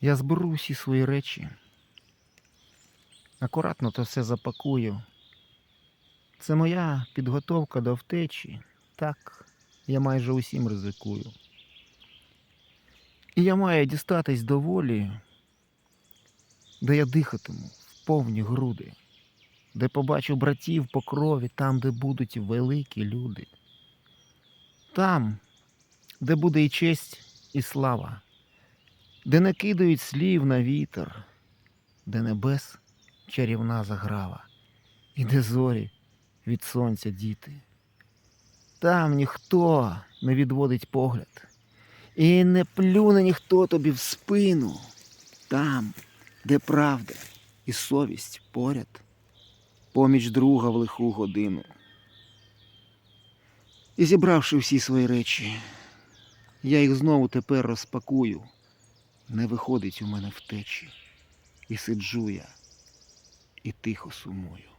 Я зберу всі свої речі. Акуратно то все запакую. Це моя підготовка до втечі. Так, я майже усім ризикую. І я маю дістатись до волі, де я дихатиму в повні груди, де побачу братів по крові, там, де будуть великі люди. Там, де буде і честь, і слава, де не кидають слів на вітер, де небес чарівна заграва, і де зорі від сонця діти. Там ніхто не відводить погляд, і не плюне ніхто тобі в спину. Там, де правда і совість поряд, поміч друга в лиху годину. І зібравши всі свої речі, я їх знову тепер розпакую. Не виходить у мене втечі, і сиджу я, і тихо сумую.